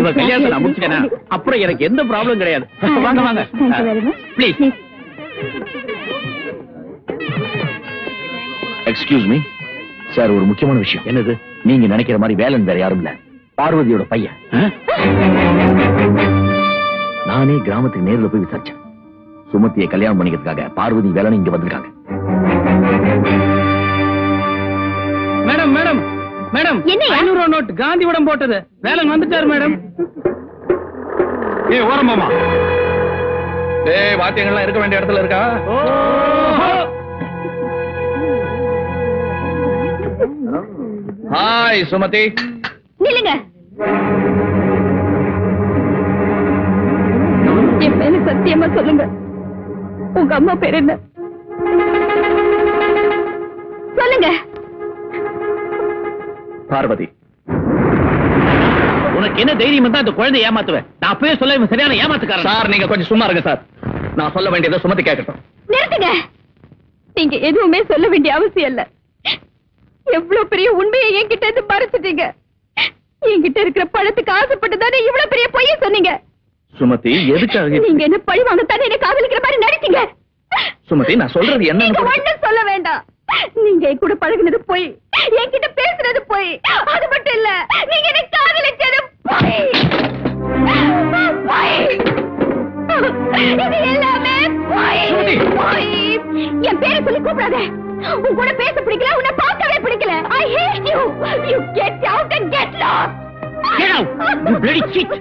இவ கல்யாணத்தை நான் முடிச்சிட்டேனா அப்புறம் எனக்கு எந்த ப்ராப்ளம் கிடையாது. வாங்க வாங்க. ப்ளீஸ் எக்ஸ்கியூஸ் மீ சார் ஒரு முக்கியமான விஷயம். என்னது? நீங்க நினைக்கிற மாதிரி வேலன் வேற யாரும் இல்ல. பார்வதியோட பையன்? நானே கிராமத்துக்கு நேர்ல போய் விசாரிச்சேன். சுமத்தியை கல்யாணம் பண்ணிக்கிறதுக்காக பார்வதி வேலன் இங்க வந்திருக்காங்க. Madam madam. மேடம்? ஐநூறு ரூபா நோட் காந்திபுரம் போட்டது. வேலன் வந்துட்டாரு மேடம். ஏ ஓரமாமா டேய் வாத்தியங்கள்லாம் இருக்க வேண்டிய இடத்துல இருக்கா? ஹாய் சுமதி. நில்லுங்க. என் மேல சத்தியமா சொல்லுங்க. உங்க அம்மா பேர் என்ன? பார்வதி. உனக்கு என்ன தைரியம் தான் இந்த குழந்தை ஏமாத்துவேன் நான் அப்பவே சொல்ல சரியான ஏமாத்துக்காரன். சார் நீங்க கொஞ்சம் சும்மா இருங்க சார். நான் சொல்ல வேண்டியதை சுமதி கேட்கட்டும். நிறுத்துங்க. நீங்க எதுவுமே சொல்ல வேண்டிய அவசியம் இல்ல. எவ்வளவு பெரிய உண்மையை என்கிட்ட இருந்து மறைச்சிட்டீங்க. என்கிட்ட இருக்கிற பழத்துக்கு ஆசைப்பட்டு தானே இவ்வளவு பெரிய பொய்ய சொன்னீங்க. சுமதி எதுக்காக நீங்க என்ன பழி வாங்க தானே என்ன காதலிக்கிற மாதிரி நடிச்சீங்க? சுமதி நான் சொல்றது என்னன்னு ஒண்ணும் சொல்ல வேண்டாம். நீங்க என் கூட பழகுனது போய் என்கிட்ட பேசுனது போய் அது மட்டும் இல்ல நீங்க என்ன காதலிச்சது போய். இது எல்லாமே. போய். என் பேரை சொல்லி கூப்பிடாத. உன் கூட பேச பிடிக்கல உன்னை பார்க்கவே பிடிக்கல. I hate you you get out and get lost Get out, you bloody cheat.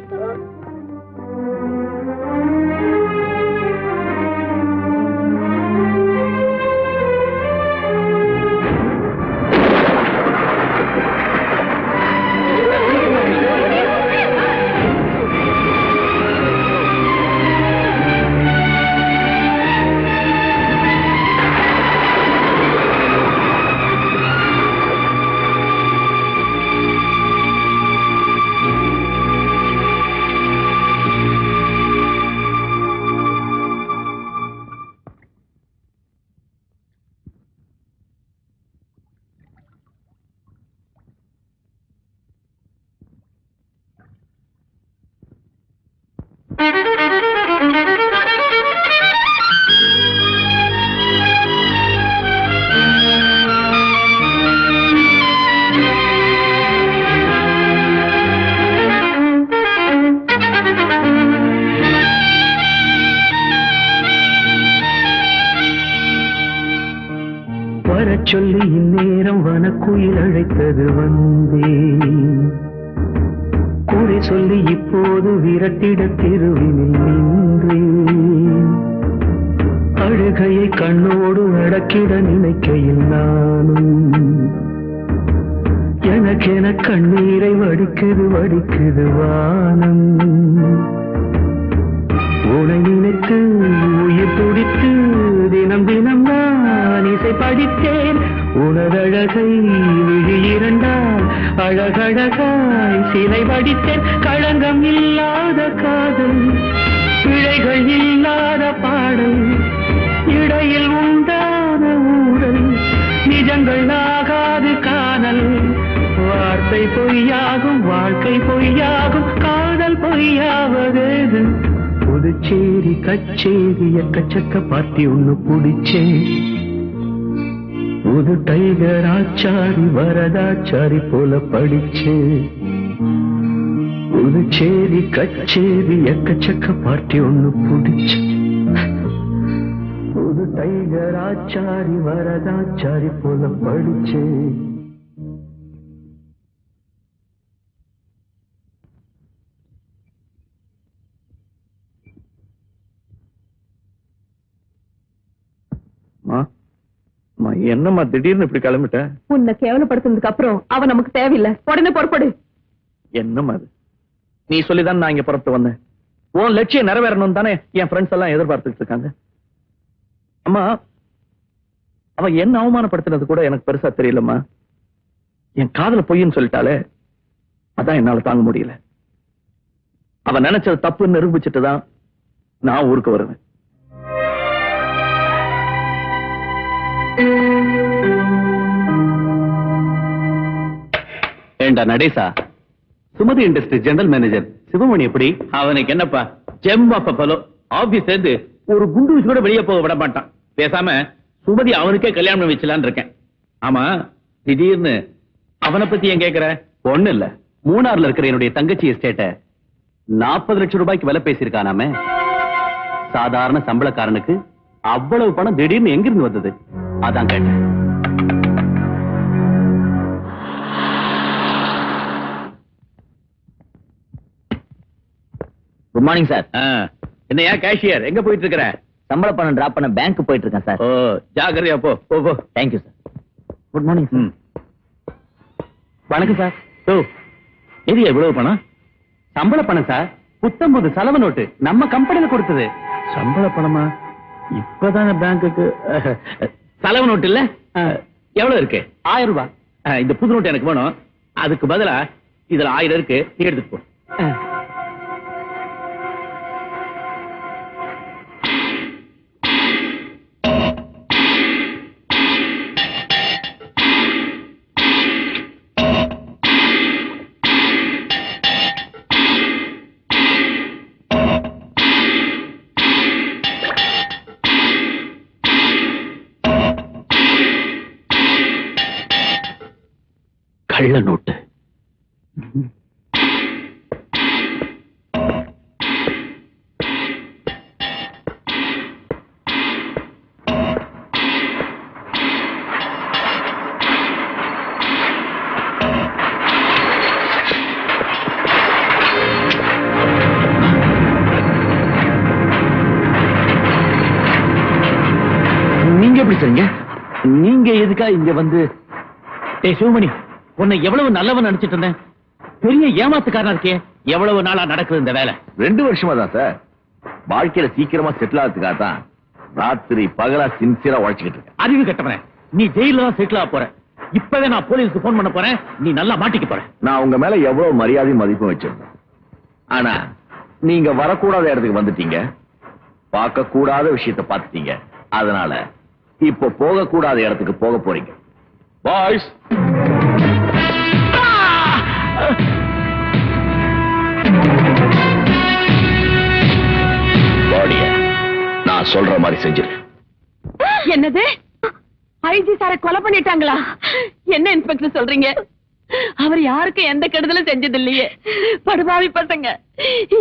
வரச் சொல்லி இந்நேரம் வனக்குயில் அழைத்தது வந்தே. கூறி சொல்லி இப்போது விரட்டிட திருவினில் நின்றேன் அழுகையை கண்ணோடு அடக்கிட நினைக்கையில் நானும். எனக்கென கண்ணீரை வடிக்குது வடிக்குது வானம். உனை நினைத்து உயிர் துடித்து தினம் தினம் நான் இசை படித்தேன். உனதழகை விழி இரண்டால் அழகழகாய் சிலை படித்தேன் களங்கம் இல்லாத காதல் பிழைகள் இல்லாத பாடல் இடையில் உண்டான ஊடல் நிஜங்கள் ஆகாது காதல். வார்த்தை பொய்யாகும் வாழ்க்கை பொய்யாகும் காதல் பொய்யாவதேது? கச்சேரி கச்சேரி எக்கச்சக்க பார்ட்டி ஒண்ணு புடிச்சே. புது டைகர் ஆச்சாரி வரதாச்சாரி போல படிச்சே. புதுச்சேரி கச்சேரி எக்கச்சக்க பார்ட்டி ஒண்ணு புடிச்சே. புது டைகர் ஆச்சாரி வரதாச்சாரி போல படிச்சே. என்னம்மா திடீர்னு இப்படி கிளம்பிட்ட? உன்னை கேவலப்படுத்துனதுக்கு அப்புறம் அவ நமக்கு தேவையில்லை. உடனே புறப்படு. என்னம்மா அது? நீ சொல்லிதான் நான் இங்க புறப்பட்டு வந்தேன். உன் லட்சியம் நிறைவேறணும் தானே என் ஃப்ரெண்ட்ஸ் எல்லாம் எதிர்பார்த்துட்டு இருக்காங்க. அம்மா அவ என்ன அவமானப்படுத்தினது கூட எனக்கு பெருசா தெரியலம்மா. என் காதல பொய்ன்னு சொல்லிட்டாலே அதான் என்னால தாங்க முடியல. அவ நினைச்சது தப்புன்னு நிரூபிச்சுட்டு தான் நான் ஊருக்கு வருவேன். ஏண்டா நடேசா. Sumathi industry general manager Sivamani எப்படி? அவனுக்கு என்னப்பா? ஜெம் அப்ப பலோ. ஆபீஸ் சேர்ந்து ஒரு குண்டு வச்சு கூட வெளியே போக விட மாட்டான். பேசாம சுமதி அவனுக்கே கல்யாணம் வச்சலான்னு இருக்கேன். ஆமா திடீர்னு அவனை பத்தி ஏன் கேக்குற? ஒண்ணு இல்ல. மூணார்ல இருக்கிற என்னுடைய தங்கச்சி எஸ்டேட்ட நாற்பது லட்சம் ரூபாய்க்கு விலை பேசியிருக்கானாமே. சாதாரண சம்பளக்காரனுக்கு அவ்வளவு பணம் திடீர்னு எங்கிருந்து வந்தது? அதான் கேட்டேன். குட் மார்னிங் சார் என்னையா கேஷியர் எங்க போயிட்டு இருக்கிற சம்பள பணம் டிராப் பண்ண பேங்க் போயிட்டு இருக்கேன் சார் ஓ ஜாக்கிரதையா போ போ போ. தேங்க்யூ சார் குட் மார்னிங் ம். வணக்கம் சார் ஓ எது எவ்வளவு பணம்? சம்பள பணம் சார் புத்தம்பது செலவு நோட்டு நம்ம கம்பெனில கொடுத்தது. சம்பள பணமா? இப்பதானே பேங்க்குக்கு செலவு நோட்டு இல்ல? எவ்வளவு இருக்கு? ஆயிரம் ரூபாய். இந்த புது நோட்டு எனக்கு வேணும். அதுக்கு பதிலா இதுல ஆயிரம் இருக்கு நீ எடுத்துட்டு போ. கள்ள நோட்டு. நீங்க எப்படி நீங்க எதுக்கா இங்க வந்து? ஏ சிவமணி உன்னை எவ்வளவு நல்லவன் நினைச்சிட்டு இருந்தேன். பெரிய ஏமாத்துக்காரனா இருக்கே. எவ்வளவு நாளா நடக்குது இந்த வேலை. ரெண்டு வருஷமா தான் சார். வாழ்க்கையில சீக்கிரமா செட்டில் ஆகிறதுக்காக தான் ராத்திரி பகலா சின்சியரா உழைச்சுக்கிட்டு இருக்கேன். அறிவு கட்டவனே நீ ஜெயில தான் செட்டில் ஆக போற. இப்பவே நான் போலீஸ்க்கு போன் பண்ண போறேன். நீ நல்லா மாட்டிக்க போற. நான் உங்க மேல எவ்வளவு மரியாதையும் மதிப்பும் வச்சிருந்தேன். ஆனா நீங்க வரக்கூடாத இடத்துக்கு வந்துட்டீங்க. பார்க்க கூடாத விஷயத்தை பார்த்துட்டீங்க. அதனால இப்போ போகக்கூடாத இடத்துக்கு போக போறீங்க. பாய்ஸ் நான் சொல்ற மாதிரி செஞ்சிரு. என்னது? ஐஜி சாரை கொலை பண்ணிட்டாங்களா? என்ன இன்ஸ்பெக்டர் சொல்றீங்க? அவர் யாருக்கும் எந்த கெடுதலும் செஞ்சது இல்லையே படுபாவி பசங்க.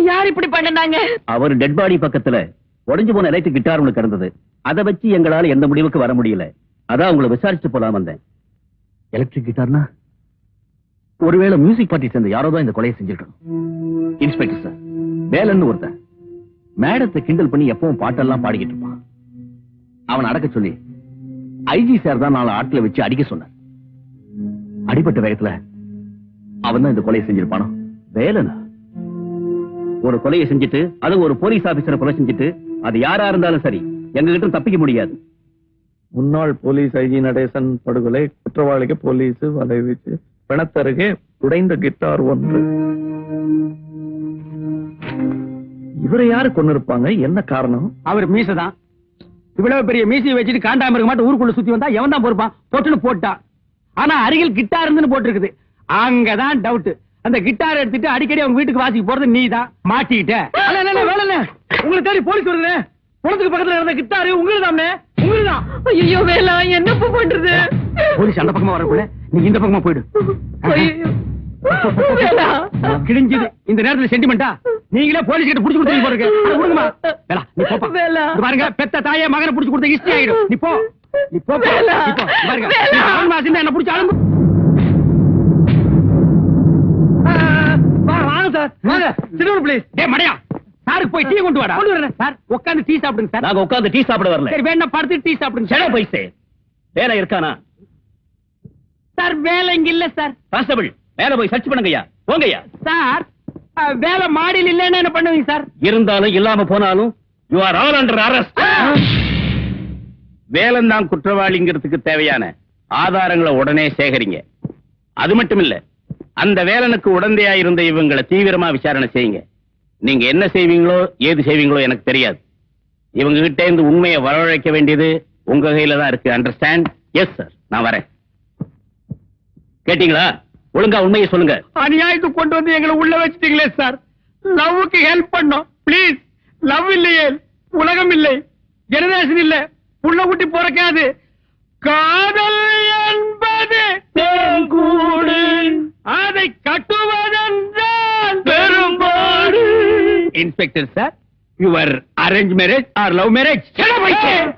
யார் இப்படி பண்ணுனாங்க? அவர் டெட் பாடி பக்கத்துல உடைஞ்சு போன எலக்ட்ரிக் கிட்டார் உனக்கு இருந்தது அதை வச்சு எங்களால எந்த முடிவுக்கு வர முடியல. அதான் உங்களை விசாரிச்சு போலாம் வந்தேன். எலக்ட்ரிக் கிட்டார்னா ஒருவேளை மியூசிக் பார்ட்டி சேர்ந்த யாரோ தான் இந்த கொலையை செஞ்சிருக்கணும் இன்ஸ்பெக்டர் சார் வேலன்னு ஒருத்தன் மேடத்தை கிண்டல் பண்ணி எப்பவும் பாட்டெல்லாம் பாடிக்கிட்டு இருப்பான். அவன் அடக்க சொல்லி ஐஜி சார் தான் நாலு ஆட்களை வச்சு அடிக்க சொன்னார். அடிபட்ட வேகத்துல அவன் தான் இந்த கொலையை செஞ்சிருப்பானோ? வேலனா? ஒரு கொலையை செஞ்சுட்டு அது ஒரு போலீஸ் ஆபீசரை கொலை செஞ்சுட்டு அது யாரா இருந்தாலும் சரி எங்ககிட்ட தப்பிக்க முடியாது. முன்னாள் போலீஸ் ஐஜி நடேசன் படுகொலை குற்றவாளிக்கு போலீஸ் வலை வச்சு. பிணத்தருகே உடைந்த கிட்டார் ஒன்று. இவரை யாரு கொண்டு இருப்பாங்க என்ன காரணம்? அவர் மீசை தான் இவ்வளவு பெரிய மீசையை வச்சுட்டு காண்டாம இருக்க மாட்டோம் ஊருக்குள்ள சுத்தி வந்தா எவன் தான் பொறுப்பான்? பொட்டுன்னு போட்டான் ஆனா அருகில் கிட்டார் இருந்துன்னு போட்டிருக்குது. அங்கதான் டவுட் அந்த கிட்டார் எடுத்துட்டு அடிக்கடி அவங்க வீட்டுக்கு வாசிக்க போறது நீ தான் மாட்டிக்கிட்ட. அண்ணே, அண்ணே, அண்ணே, வேலை இல்ல. உங்களை தேடி போலீஸ் வருது குளத்துக்கு பக்கத்துல இருந்த கிட்டாரு உங்களுக்கு தான் உங்களுக்கு தான் ஐயோ வேலா என்னப்பா பண்றது? போலீஸ் அந்த பக்கமா வரக்குள்ள. நீ இந்த பக்கமா போயிடு. கிழிஞ்சது இந்த நேரத்துல சென்டிமெண்டா நீங்களே போலீஸ் கிட்ட புடிச்சு கொடுத்தீங்க போறீங்க கொடுங்கம்மா வேலா நீ போப்பா பாருங்க பெத்த தாயே மகனை புடிச்சு கொடுத்த ஹிஸ்டரி ஆயிடும். நீ போ நீ போ பாருங்க. ஆண் மாசம் என்ன புடிச்சு அழும்பு. வாங்க சார். வாங்க சிறுவர் ப்ளீஸ் டேய் மடையா. சாருக்கு போய் டீ கொண்டு வாடா. கொண்டு வரேன். சார் உட்கார்ந்து டீ சாப்பிடுங்க சார். நாங்க உட்கார்ந்து டீ சாப்பிட வரல. சரி வேணா படுத்து டீ சாப்பிடுங்க சார். பைசே. வேலை இருக்கானா? சார் வேலை இங்க இல்ல சார். கான்ஸ்டபிள் மேல போய் சர்ச் பண்ணுங்கய்யா. போங்கய்யா. சார் வேலை மாடியில் இல்லைன்னா என்ன பண்ணுவீங்க சார்? இருந்தாலும் இல்லாம போனாலும் you are all under arrest Velan தான் குற்றவாளிங்கிறதுக்கு தேவையான ஆதாரங்களை உடனே சேகரிங்க. அது மட்டும் இல்ல அந்த வேலனுக்கு உடந்தையா இருந்த இவங்களை தீவிரமா விசாரணை செய்யுங்க. நீங்க என்ன செய்வீங்களோ ஏது செய்வீங்களோ எனக்கு தெரியாது. இவங்க கிட்ட இருந்து உண்மையை வரவழைக்க வேண்டியது உங்க கையில தான் இருக்கு. அண்டர்ஸ்டாண்ட் எஸ் சார் நான் வரேன். கேட்டீங்களா? ஒழுங்கா உண்மையை சொல்லுங்க. அநியாயத்துக்கு கொண்டு வந்து எங்களை உள்ள வச்சிட்டீங்களே சார். லவ்வுக்கு ஹெல்ப் பண்ணோம். ப்ளீஸ் லவ் இல்லையே. உலகம் இல்லை. ஜெனரேஷன் இல்ல. புள்ள குட்டி பிறக்காது. காதல் என்பது கூடு. அதை கட்டுவதென்றால் பெரும்பாடு inspector sir your arrange marriage or love marriage